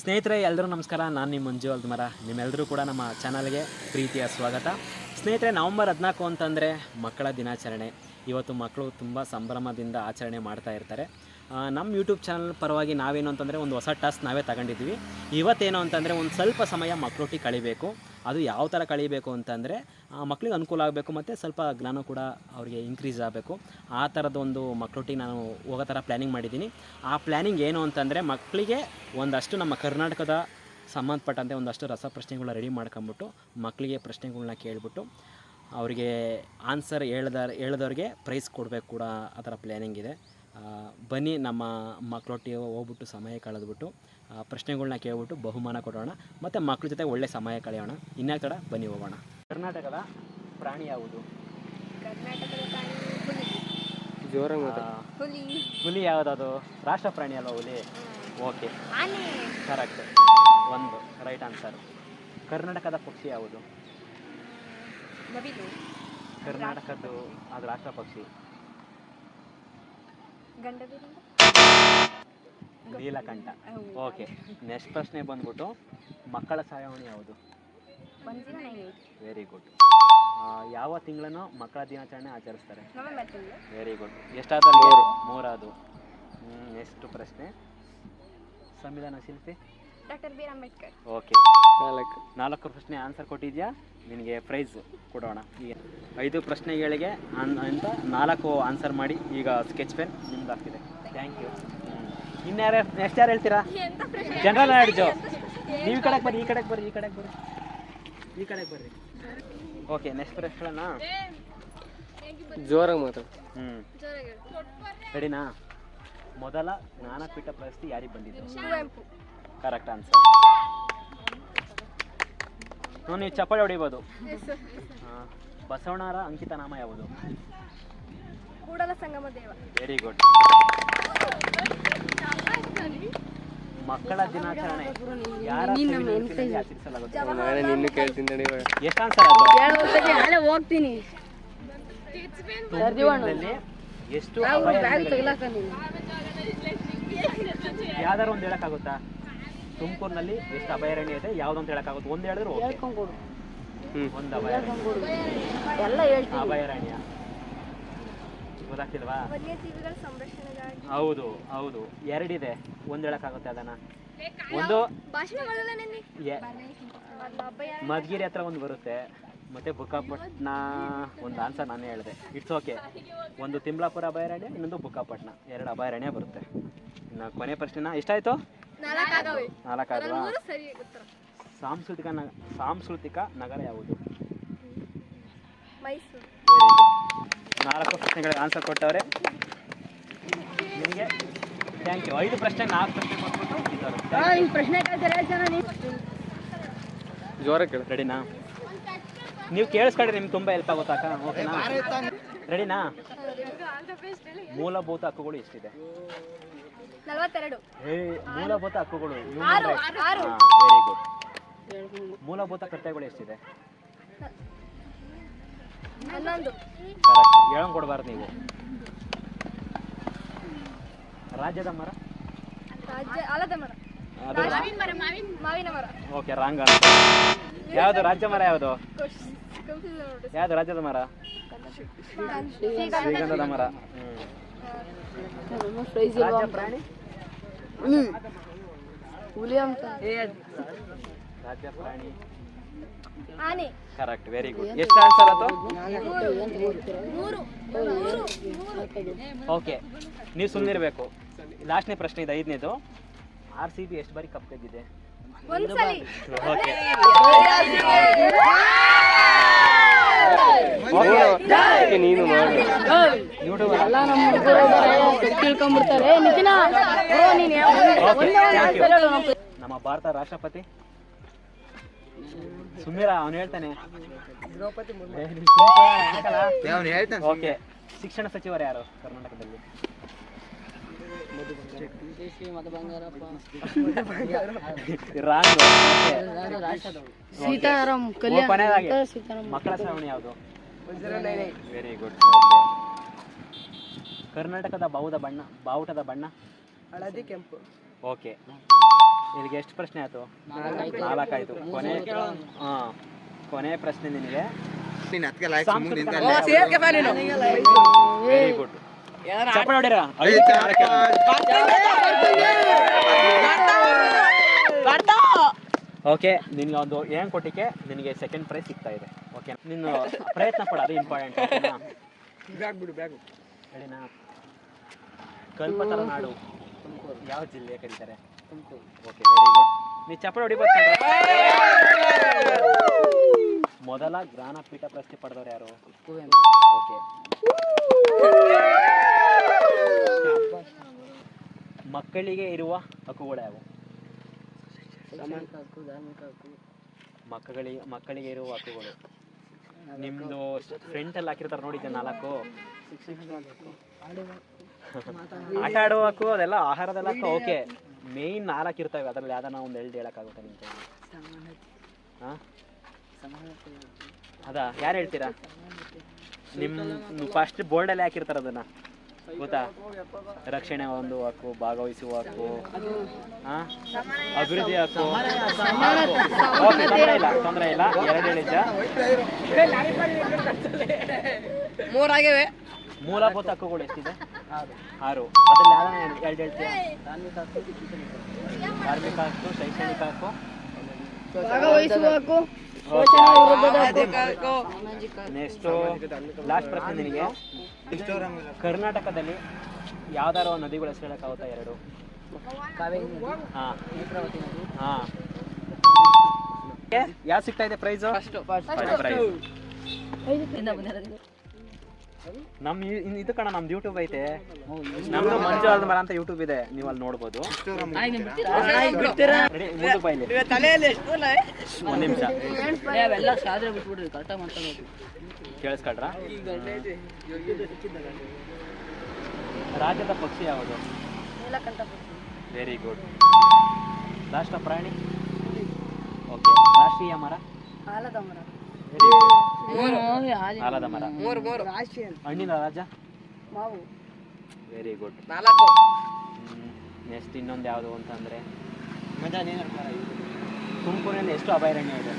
ಸ್ನೇಹಿತರೆ ಎಲ್ಲರೂ ನಮಸ್ಕಾರ. ನಾನು ನಿಮ್ಮ ಮಂಜು ಅಲ್ದಮರ. ನಿಮ್ಮೆಲ್ಲರೂ ಕೂಡ ನಮ್ಮ ಚಾನಲ್ಗೆ ಪ್ರೀತಿಯ ಸ್ವಾಗತ. ಸ್ನೇಹಿತರೆ, ನವಂಬರ್ ಹದಿನಾಲ್ಕು ಅಂತಂದರೆ ಮಕ್ಕಳ ದಿನಾಚರಣೆ. ಇವತ್ತು ಮಕ್ಕಳು ತುಂಬ ಸಂಭ್ರಮದಿಂದ ಆಚರಣೆ ಮಾಡ್ತಾ ಇರ್ತಾರೆ. ನಮ್ಮ ಯೂಟ್ಯೂಬ್ ಚಾನಲ್ ಪರವಾಗಿ ನಾವೇನು ಅಂತಂದರೆ, ಒಂದು ಹೊಸ ಟಾಸ್ಕ್ ನಾವೇ ತಗೊಂಡಿದ್ವಿ ಇವತ್ತೇನು ಅಂತಂದರೆ, ಒಂದು ಸ್ವಲ್ಪ ಸಮಯ ಮಕ್ಕಳೊಟ್ಟಿಗೆ ಕಳಿಬೇಕು. ಅದು ಯಾವ ಥರ ಕಳೀಬೇಕು ಅಂತಂದರೆ ಮಕ್ಳಿಗೆ ಅನುಕೂಲ ಆಗಬೇಕು ಮತ್ತು ಸ್ವಲ್ಪ ಜ್ಞಾನ ಕೂಡ ಅವರಿಗೆ ಇನ್ಕ್ರೀಸ್ ಆಗಬೇಕು. ಆ ಥರದ ಒಂದು ಮಕ್ಕಳೊಟ್ಟಿಗೆ ನಾನು ಹೋಗೋ ಥರ ಪ್ಲ್ಯಾನಿಂಗ್ ಮಾಡಿದ್ದೀನಿ. ಆ ಪ್ಲ್ಯಾನಿಂಗ್ ಏನು ಅಂತಂದರೆ ಮಕ್ಕಳಿಗೆ ಒಂದಷ್ಟು ನಮ್ಮ ಕರ್ನಾಟಕದ ಸಂಬಂಧಪಟ್ಟಂತೆ ಒಂದಷ್ಟು ರಸಪ್ರಶ್ನೆಗಳನ್ನ ರೆಡಿ ಮಾಡ್ಕೊಂಬಿಟ್ಟು ಮಕ್ಕಳಿಗೆ ಪ್ರಶ್ನೆಗಳನ್ನ ಕೇಳಿಬಿಟ್ಟು, ಅವರಿಗೆ ಆನ್ಸರ್ ಹೇಳ್ದ, ಹೇಳ್ದವ್ರಿಗೆ ಪ್ರೈಸ್ ಕೊಡಬೇಕು ಕೂಡ ಆ ಥರ ಪ್ಲ್ಯಾನಿಂಗ್ ಇದೆ. ಬನ್ನಿ ನಮ್ಮ ಮಕ್ಕಳೊಟ್ಟಿಗೆ ಹೋಗ್ಬಿಟ್ಟು ಸಮಯ ಕಳೆದ್ಬಿಟ್ಟು ಪ್ರಶ್ನೆಗಳನ್ನ ಪ್ರಶ್ನೆಗಳ್ನ ಕೇಳ್ಬಿಟ್ಟು ಬಹುಮಾನ ಕೊಡೋಣ ಮತ್ತು ಮಕ್ಕಳ ಜೊತೆ ಒಳ್ಳೆ ಸಮಯ ಕಳೆಯೋಣ. ಇನ್ಯಾವ ತಡ ಬನ್ನಿ ಹೋಗೋಣ. ಕರ್ನಾಟಕದ ಪ್ರಾಣಿ ಯಾವುದು? ಕರ್ನಾಟಕದ ಪ್ರಾಣಿ ಹುಲಿ. ಹುಲಿ. ಹುಲಿ ಯಾವುದದು? ರಾಷ್ಟ್ರ ಪ್ರಾಣಿ ಅಲ್ವಾ ಹುಲಿ? ಓಕೆ. ಆನೆ. ಕರೆಕ್ಟ್. ಒಂದು ರೈಟ್ ಆನ್ಸರ್. ಕರ್ನಾಟಕದ ಪಕ್ಷಿ ಯಾವುದು? ನವಿಲು. ಕರ್ನಾಟಕದ್ದು ಅದು ರಾಷ್ಟ್ರ ಪಕ್ಷಿ. ನೀಲಕಂಠ. ಓಕೆ ನೆಕ್ಸ್ಟ್ ಪ್ರಶ್ನೆ ಬಂದ್ಬಿಟ್ಟು ಮಕ್ಕಳ ಸಹಾಯವಾಣಿ ಯಾವುದು? ವೆರಿ ಗುಡ್ ಯಾವ ತಿಂಗಳನ್ನು ಮಕ್ಕಳ ದಿನಾಚರಣೆ ಆಚರಿಸ್ತಾರೆ? ವೆರಿ ಗುಡ್ ಎಷ್ಟಾದ ಮೂರು ಮೂರಾದು ನೆಕ್ಸ್ಟ್ ಪ್ರಶ್ನೆ. ಸಂವಿಧಾನ ಶಿಲ್ಪಿ? Doctor B. R. Ambedkar. Okay. ನಾಲ್ಕು. ನಾಲ್ಕು ಪ್ರಶ್ನೆ ಆನ್ಸರ್ ಕೊಟ್ಟಿದ್ಯಾ? ನಿನಗೆ ಪ್ರೈಸ್ ಕೊಡೋಣ. ಈಗ. ಐದು ಪ್ರಶ್ನೆಗಳಿಗೆ ಅನ್- ಅಂತ ನಾಲ್ಕು ಆನ್ಸರ್ ಮಾಡಿ ಈಗ ಸ್ಕೆಚ್ ಪೆನ್ ನಿಮ್ದು ಆಗ್ತಿದೆ. ಥ್ಯಾಂಕ್ ಯು ಇನ್ಯಾರು ನೆಕ್ಸ್ಟ್ ಯಾರು ಹೇಳ್ತೀರಾ? ಜನರಲ್ ನಾಲೆಡ್ಜು ನೀವು ಈ ಕಡೆಗೆ ಬರ್ರಿ ಈ ಕಡೆಗೆ ಬರ್ರಿ ಈ ಕಡೆಗೆ ಬರ್ರಿ. ಈ ಕಡೆಗೆ ಬರ್ರಿ. ಓಕೆ ನೆಕ್ಸ್ಟ್ ಪ್ರಶ್ನೆನ? ಜೋರಾಗಿ ಮಾತಾಡು. ಹ್ಞೂ ರೆಡಿನಾ ಮೊದಲ ಜ್ಞಾನಪೀಠ ಪ್ರಶಸ್ತಿ ಯಾರಿಗೆ ಬಂದಿದ್ದು ಕರೆಕ್ಟ್ ಆನ್ಸರ್ ಹ್ಞೂ ನೀವು ಚಪ್ಪಾಳೆ ಹೊಡಿಬೋದು. ಆ, ಬಸವಣ್ಣರ ಅಂಕಿತ ನಾಮ ಯಾವುದು? ಕೂಡಲ ಸಂಗಮ ದೇವ. ವೆರಿ ಗುಡ್ ಮಕ್ಕಳ ದಿನಾಚರಣೆ. ಯಾರ ನಾನೇ ನಿನ್ನೂ ಕೇಳ್ತೀನಿ ತಡಿ ಇವಾಗ. ಎಷ್ಟು ಆನ್ಸರ್ ಹೋಗ್ತೀನಿ. ತುಮಕೂರಿನಲ್ಲಿ ಎಷ್ಟು? ಯಾವ್ದಾರು ಒಂದು ಹೇಳಕ್ಕಾಗುತ್ತಾ? ತುಮಕೂರಿನಲ್ಲಿ ಎಷ್ಟು ಅಭಯಾರಣ್ಯ ಇದೆ? ಯಾವ್ದು ಅಂತ ಹೇಳಕ್ಕಾಗುತ್ತೆ? ಒಂದು ಹೇಳಿದ್ರೆ ಒಂದು ಅಭಯಾರಣ್ಯ ಎಲ್ಲ ಹೇಳ್ತೀನಿ. ಅಭಯಾರಣ್ಯ ಗೊತ್ತಾಗ್ತಿಲ್ವಾ? ವನ್ಯಜೀವಿಗಳ ಸಂರಕ್ಷಣೆಗಾಗಿ ಹೌದು ಹೌದು. ಎರಡಿದೆ. ಒಂದ್ ಹೇಳಕ್ಕಾಗುತ್ತೆ ಅದನ್ನ. ಒಂದು ಭಾಷಣ ಮಾಡಲ್ಲ ನೆನ್ನೆ ಎ- ಮಧುಗಿರಿ ಹತ್ರ ಒಂದು ಬರುತ್ತೆ. ಮತ್ತೆ ಬುಕ್ಕಾಪಟ್ನ ಒಂದು ಆನ್ಸರ್ ನಾನೇ ಹೇಳಿದೆ. ಇಟ್ಸ್ ಓಕೆ ಒಂದು ತಿಮ್ಲಾಪುರ ಅಭಯಾರಣ್ಯ ಇನ್ನೊಂದು ಬುಕ್ಕಾಪಟ್ನ ಎರಡು ಅಭಯಾರಣ್ಯ ಬರುತ್ತೆ. ಇನ್ನು ಕೊನೆ ಪ್ರಶ್ನೆನ? ನಾಲ್ಕಾಗವೆ ನಾಲ್ಕಾದ್ವಾ. ಸರಿ ಉತ್ತರ. ಸಾಂಸ್ಕೃತಿಕ ನಗ ಸಾಂಸ್ಕೃತಿಕ ನಗರ ಯಾವುದು? ಮೈಸೂರು. ನಾಲ್ಕು ಪ್ರಶ್ನೆಗಳಿಗೆ ಆನ್ಸರ್ ಕೊಟ್ಟವ್ರೆ. ನಿಮಗೆ? ಥ್ಯಾಂಕ್ ಯು ಐದು ಪ್ರಶ್ನೆ ನಾಲ್ಕು ಪ್ರಶ್ನೆ ಕೊಟ್ಬಿಟ್ಟು ಪ್ರಶ್ನೆ ಜೋರ ಜನ ನೀವು? ಜೋರಾಗಿ ಕೇಳು. ರೆಡಿನಾ ನೀವು ಕೇಳಿಸ್ಕೊಂಡ್ರೆ ನಿಮ್ಗೆ ತುಂಬ ಹೆಲ್ಪ್ ಆಗುತ್ತಾಕ ಓಕೆನಾ ರೆಡಿನಾ ಮೂಲಭೂತ ಹಕ್ಕುಗಳು ಎಷ್ಟಿದೆ? ಮೂಲಭೂತ ಹಕ್ಕುಗಳು. ವೆರಿ ಗುಡ್ ಮೂಲಭೂತ ಕೃತ್ಯಗಳು ಎಷ್ಟಿದೆ? ಹೇಳಂಗ್ ಕೊಡಬಾರ್ದು ನೀವು. ರಾಜ್ಯದ ಮರ? ರಾಜ್ಯ ಆಲದ ಮರ. ಅದು ಮರ. ಮಾವಿನ ಮರ ಓಕೆ ರಾಂಗ್ ಯಾವುದು ರಾಜ್ಯ ಮರ ಯಾವುದು? ಯಾವುದು ರಾಜ್ಯದ ಮರ? ಶ್ರೀಗಂಧದ ಮರ. ಪ್ರಾಣಿ? ಹುಲಿ ಅಂತ ರಾಜ್ಯ ಪ್ರಾಣಿ. ಆನೆ. ಕರೆಕ್ಟ್ ವೆರಿ ಗುಡ್ ಎಷ್ಟು ಆನ್ಸರ್ ಅದು? ಓಕೆ ನೀವು ಸುಮ್ಮನಿರಬೇಕು ಲಾಸ್ಟ್ನೇ ಪ್ರಶ್ನೆ ಇದೆ ಐದನೇದು. ಆರ್ ಸಿ ಬಿ ಎಷ್ಟು ಬಾರಿ ಕಪ್ ಗೆದ್ದಿದೆ? ಒಂದ್ಸಲಿ. ಓಕೆ ಓಕೆ ನೀನು ನಮ್ಮ ಭಾರತ ರಾಷ್ಟ್ರಪತಿ. ಸುಮೀರ ಅವನು ಹೇಳ್ತಾನೆ. ಓಕೆ ಶಿಕ್ಷಣ ಸಚಿವರು ಯಾರು ಕರ್ನಾಟಕದಲ್ಲಿ? ಸೀತಾರಾಮ್ ಮಕ್ಕಳ ಶ್ರಾವಣಿ ಯಾವುದು? Very good. ಕರ್ನಾಟಕದ ಬಾವುದ ಬಣ್ಣ ಬಾವುಟದ ಬಣ್ಣ? ಹಳದಿ ಕೆಂಪು. ಓಕೆ. ಇಲ್ಲಿಗೆ ಎಷ್ಟು ಪ್ರಶ್ನೆ ಆಯ್ತು? ನಾಲ್ಕಾಯ್ತು. ಕೊನೆ ಹಾಂ. ಕೊನೆ ಪ್ರಶ್ನೆ ನಿನಗೆ. ವೆರಿ ಗುಡ್ ಚಪ್ಪಳ ಹೊಡಿರ ಓಕೆ ನಿನ್ಗೆ ಒಂದು ಏನು ಕೊಟ್ಟಿಕೆ? ನಿನಗೆ ಸೆಕೆಂಡ್ ಪ್ರೈಸ್ ಸಿಗ್ತಾ ಇದೆ. ಓಕೆ ನೀನು ಪ್ರಯತ್ನ ಪಡ ಅದು ಇಂಪಾರ್ಟೆಂಟ್ ಹೇಳಿನಾ ಕಲ್ಪತರ ನಾಡು ಯಾವ ಜಿಲ್ಲೆ ಕರೀತಾರೆ? ಓಕೆ ವೆರಿ ಗುಡ್ ನೀ ಚಪ್ಪಳ ಹೊಡಿಬೋದು ಮೊದಲ ಜ್ಞಾನಪೀಠ ಪ್ರಶಸ್ತಿ ಪಡೆದವ್ರು ಯಾರು? ಓಕೆ ಮಕ್ಕಳಿಗೆ ಇರುವ ಹಕ್ಕುಗಳು ಯಾವುವು? ಮಕ್ಕಳಿಗೆ ಮಕ್ಕಳಿಗೆ ಇರುವ ಹಕ್ಕುಗಳು. ನಿಮ್ದು ಫ್ರೆಂಟ್ ಅಲ್ಲಿ ಹಾಕಿರ್ತಾರೆ ನೋಡಿದ್ದೆ ನಾಲ್ಕು. ಆಟ ಆಡುವ ಹಕ್ಕು ಅದೆಲ್ಲ ಆಹಾರದಲ್ಲ ಹಕ್ಕು ಓಕೆ ಮೇಯ್ನ್ ನಾಲ್ಕು ಇರ್ತವೆ ಅದರಲ್ಲಿ ಯಾವ್ದಾನ ಒಂದು ಎರಡು ಹೇಳಕ್ಕಾಗುತ್ತೆ ನಿಮ್ಮ ಕೈಲಿ ಹಾ? ಅದಾ? ಯಾರು ಹೇಳ್ತೀರಾ? ನಿಮ್ಮ ಫಸ್ಟ್ ಬೋರ್ಡಲ್ಲಿ ಹಾಕಿರ್ತಾರೆ ಅದನ್ನ. ಗೊತ್ತಾ? ರಕ್ಷಣೆ ಒಂದು ಹಕ್ಕು ಭಾಗವಹಿಸುವ ಹಕ್ಕು. ಹಾ? ಅಭಿವೃದ್ಧಿ ಹಾಕು ತೊಂದರೆ ಇಲ್ಲ ತೊಂದರೆ ಇಲ್ಲ. ಎರಡು ಹೇಳಿದ್ದ. ಮೂರಾಗಿವೆ. ಮೂಲಭೂತ ಹಕ್ಕುಗಳು ಎಷ್ಟಿದೆ? ಆರು. ಅದ್ರಲ್ಲಿ ಯಾವ್ದಾನ ಎರಡು ಹೇಳ್ತೀರಾ ಧಾರ್ಮಿಕ ಹಕ್ಕು ಶೈಕ್ಷಣಿಕ ಹಕ್ಕು ನೆಕ್ಸ್ಟು ಲಾಸ್ಟ್ ಪ್ರಶ್ನೆ ನಿನಗೆ. ಕರ್ನಾಟಕದಲ್ಲಿ ಯಾವ್ದಾರ ನದಿಗಳ ಹೆಸರು ಹೇಳಕ್ಕಾಗುತ್ತಾ ಎರಡು? ಯಾವ ಹಾ. ಯಾವ್ದು ಸಿಗ್ತಾ ಇದೆ ಪ್ರೈಸು? ಪ್ರೈಸ್ ನಮ್ ಇದು ಕಣ ನಮ್ದು ಯೂಟ್ಯೂಬ್ ಐತೆ. ನಮ್ದು ಮಂಜು ಅಲ್ಮರ ಅಂತ ಯೂಟ್ಯೂಬ್ ಇದೆ ನೀವು ಅಲ್ಲಿ ನೋಡ್ಬೋದು. ಒಂದ್ ನಿಮಿಷ. ಕೇಳಿಸ್ಕೊಳ್ರ ರಾಜ್ಯದ ಪಕ್ಷಿ ಯಾವುದು? ವೆರಿ ಗುಡ್ ರಾಷ್ಟ್ರ ಪ್ರಾಣಿ? ಓಕೆ ರಾಷ್ಟ್ರೀಯ ಮರ? ಕಾಲದ ಗುಡ್ ಆಲದ ಮರ ಮೂರು. ಮೂರು ಹಣ್ಣಿನ ರಾಜ? ಮಾವು. ವೆರಿ ಗುಡ್ ನಾಲ್ಕು. ನೆಕ್ಸ್ಟ್ ಇನ್ನೊಂದು ಯಾವುದು ಅಂತಂದರೆ ತುಮಕೂರಿನಲ್ಲಿ ಎಷ್ಟು ಅಭಯಾರಣ್ಯ ಇದೆ?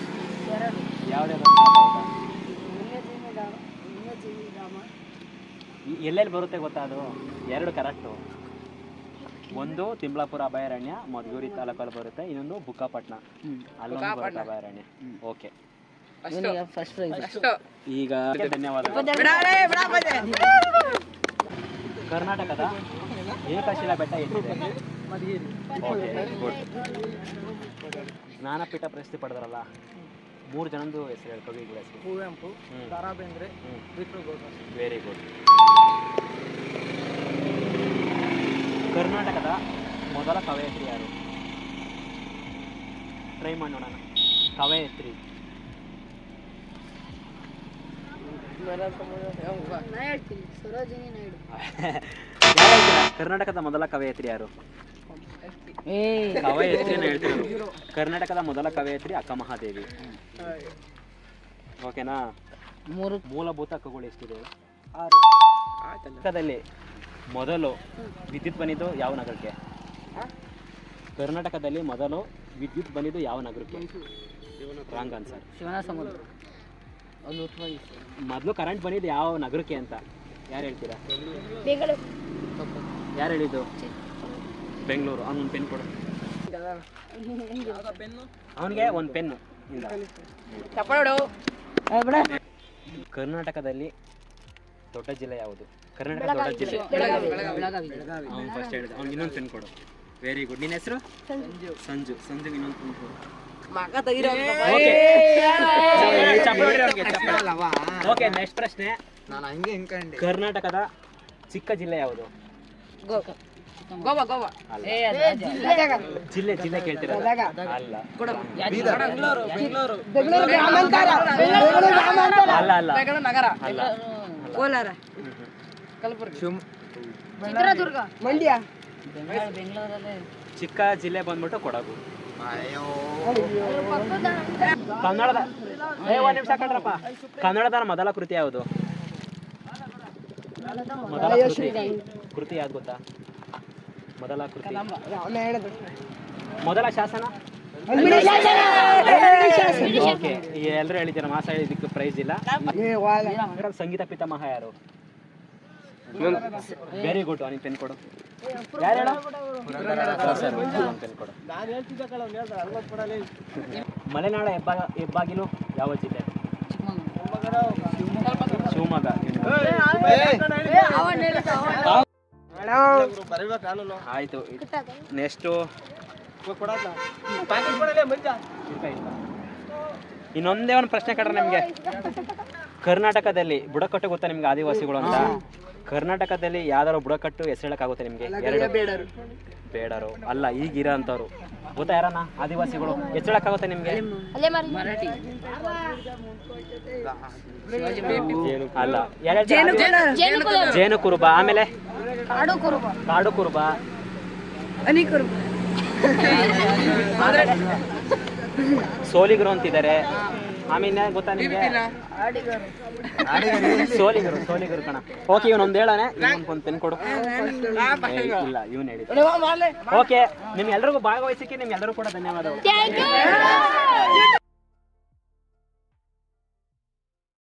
ಯಾವುದೇ ಎಲ್ಲೆಲ್ಲಿ ಬರುತ್ತೆ ಗೊತ್ತಾ ಅದು? ಎರಡು ಕರೆಕ್ಟು ಒಂದು ತಿಂಬಳಾಪುರ ಅಭಯಾರಣ್ಯ ಮಧುಗಿರಿ ತಾಲೂಕಲ್ಲಿ ಬರುತ್ತೆ ಇನ್ನೊಂದು ಬುಕ್ಕಾಪಟ್ಟಣ. ಅಲ್ಲೊಂದು ಬರುತ್ತೆ ಅಭಯಾರಣ್ಯ. ಓಕೆ ಫಸ್ಟ್ ಪ್ರೈಸ್ ಈಗ ಬಂದೆ ಕರ್ನಾಟಕದ ಏಕಶಿಲಾ ಬೆಟ್ಟ ಎಲ್ಲಿದೆ ಜ್ಞಾನಪೀಠ ಪ್ರಶಸ್ತಿ ಪಡೆದ್ರಲ್ಲ? ಮೂರು ಜನದ್ದು ಹೆಸರು ಹೇಳಿ ಕವಿಗಳ ಹೆಸರು. ಕುವೆಂಪು ತಾರಾಬೇಂದ್ರೆ ವೆರಿ ಗುಡ್ ಕರ್ನಾಟಕದ ಮೊದಲ ಕವಯತ್ರಿ ಯಾರು? ಟ್ರೈ ಮಾಡೋಣ. ನೋಡೋಣ ಕವಯತ್ರಿ ನಾ ಹೇಳ್ತೀನಿ ಸರೋಜಿನಿ ನಾಯ್ಡು ಯಾರು ಹೇಳ್ತೀರಾ? ಕರ್ನಾಟಕದ ಮೊದಲ ಕವಯತ್ರಿ ಯಾರು? ಕವಯತ್ರಿನ ಹೇಳ್ತೀನಿ ಕರ್ನಾಟಕದ ಮೊದಲ ಕವಯತ್ರಿ ಅಕ್ಕ ಮಹಾದೇವಿ. ಓಕೆನಾ? ಮೂರು. ಮೂಲಭೂತ ಹಕ್ಕುಗಳು ಎಷ್ಟಿದೆ? ಆರು. ಕರ್ನಾಟಕದಲ್ಲಿ ಮೊದಲು ವಿದ್ಯುತ್ ಬಂದಿದ್ದು ಯಾವ ನಗರಕ್ಕೆ? ಕರ್ನಾಟಕದಲ್ಲಿ ಮೊದಲು ವಿದ್ಯುತ್ ಬಂದಿದ್ದು ಯಾವ ನಗರಕ್ಕೆ? Wrong answer. ಶಿವನ ಸಮುದ್ರ. ಮೊದಲು ಕರೆಂಟ್ ಬಂದಿದ್ದು ಯಾವ ನಗರಕ್ಕೆ ಅಂತ ಯಾರು ಹೇಳ್ತೀರಾ? ಬೆಂಗಳೂರು. ಯಾರು ಹೇಳಿದ್ದು? ಬೆಂಗಳೂರು. ಅವ್ನು ಪೆನ್ ಕೊಡು. ಅವನಿಗೆ ಒಂದು ಪೆನ್ನು ಕರ್ನಾಟಕದಲ್ಲಿ ದೊಡ್ಡ ಜಿಲ್ಲೆ ಯಾವುದು? ಕರ್ನಾಟಕ ದೊಡ್ಡ ಜಿಲ್ಲೆ. ಅವ್ನು ಫಸ್ಟ್ ಹೇಳಿದ ಅವ್ನಿಗೆ ಇನ್ನೊಂದು ಪೆನ್ ಕೊಡು. ವೆರಿ ಗುಡ್ ನಿನ್ನ ಹೆಸರು? ಸಂಜು. ಸಂಜು. ಸಂಜುಗೆ ಇನ್ನೊಂದು ಪೆನ್ ಕೊಡು. ಮಗ ತೆಗಿರೋ ಓಕೆ ಓಕೆ ನೆಕ್ಸ್ಟ್ ಪ್ರಶ್ನೆ. ಕರ್ನಾಟಕದ ಚಿಕ್ಕ ಜಿಲ್ಲೆ ಯಾವುದು? ಗೋವಾ ಗೋವಾ. ಜಿಲ್ಲೆ. ಜಿಲ್ಲೆ ಕೇಳ್ತಿರೋದು? ಅಲ್ಲ. ಬೆಂಗಳೂರು ಬೆಂಗಳೂರು. ಅಲ್ಲ ಅಲ್ಲ ಬೆಂಗಳೂರು ನಗರ. ಅಲ್ಲ. ಕೋಲಾರ. ಕಲಬುರಗಿ. ಚಿತ್ರದುರ್ಗ. ಮಂಡ್ಯ. ಬೆಂಗಳೂರು ಚಿಕ್ಕ ಜಿಲ್ಲೆ ಬಂದ್ಬಿಟ್ಟು ಕೊಡಗು. ಕನ್ನಡದ ಏ ಒಂದು ನಿಮಿಷ ಕಣ್ರಪ್ಪ. ಕನ್ನಡದ ಮೊದಲ ಕೃತಿ ಯಾವುದು? ಮೊದಲ ಕೃತಿ. ಕೃತಿ ಯಾವ್ದು ಗೊತ್ತಾ? ಮೊದಲ ಕೃತಿ. ಮೊದಲ ಶಾಸನ? ಓಕೆ ಎಲ್ಲರೂ ಹೇಳಿದ್ದೀರ ಮಾಸ ಹೇಳಿದ್ದಕ್ಕೆ ಪ್ರೈಸ್ ಇಲ್ಲ? ಸಂಗೀತ ಪಿತಾಮಹ ಯಾರು? ವೆರಿ ಗುಡ್ ಅವನಿಗೆ ಪೆನ್ ಕೊಡು. ಯಾರು ಮಲೆನಾಡ ಹೆಬ್ಬಾಗ ಹೆಬ್ಬಾಗಿಲು ಯಾವ ಜಿಲ್ಲೆ? ಶಿವಮೊಗ್ಗ. ಆಯ್ತು ನೆಕ್ಸ್ಟು. ಇನ್ನೊಂದೇ ಒಂದು ಪ್ರಶ್ನೆ ಕಡ್ರೆ ನಿಮಗೆ. ಕರ್ನಾಟಕದಲ್ಲಿ ಬುಡಕಟ್ಟು ಗೊತ್ತಾ ನಿಮ್ಗೆ ಆದಿವಾಸಿಗಳು ಅಂತ? ಕರ್ನಾಟಕದಲ್ಲಿ ಯಾವ್ದಾದ್ರು ಬುಡಕಟ್ಟು ಹೆಸರು ಹೇಳಕ್ಕಾಗುತ್ತೆ ನಿಮಗೆ? ಎರಡು. ಬೇಡರು. ಅಲ್ಲ ಈಗ ಅಂಥವ್ರು ಗೊತ್ತಾ ಯಾರನ್ನ? ಆದಿವಾಸಿಗಳು. ಹೆಸರು ಹೇಳಕ್ಕಾಗುತ್ತೆ ನಿಮಗೆ? ಅಲ್ಲೇ ಎರಡು ಜೇನು ಕುರುಬ ಜೇನು ಕುರುಬ ಆಮೇಲೆ? ಕಾಡು ಕುರುಬ ಕಾಡು ಕುರುಬ ಸೋಲಿಗರು ಅಂತಿದ್ದಾರೆ. ಆಮೇಲೆ ಗೊತ್ತಾ ನಿಮಗೆ? ಸೋಲಿಗರು ಸೋಲಿಗರು ಕಣ. ಓಕೆ ಇವನು ಒಂದು ಹೇಳಾನೆ ಒಂದು ಪೆನ್ ಕೊಡು. ಇಲ್ಲ ಇವನು ಹೇಳಿ ಓಕೆ ನಿಮ್ ಎಲ್ರಿಗೂ ಭಾಗವಹಿಸಕ್ಕೆ ನಿಮ್ ಎಲ್ಲರೂ ಕೂಡ ಧನ್ಯವಾದಗಳು. Thank you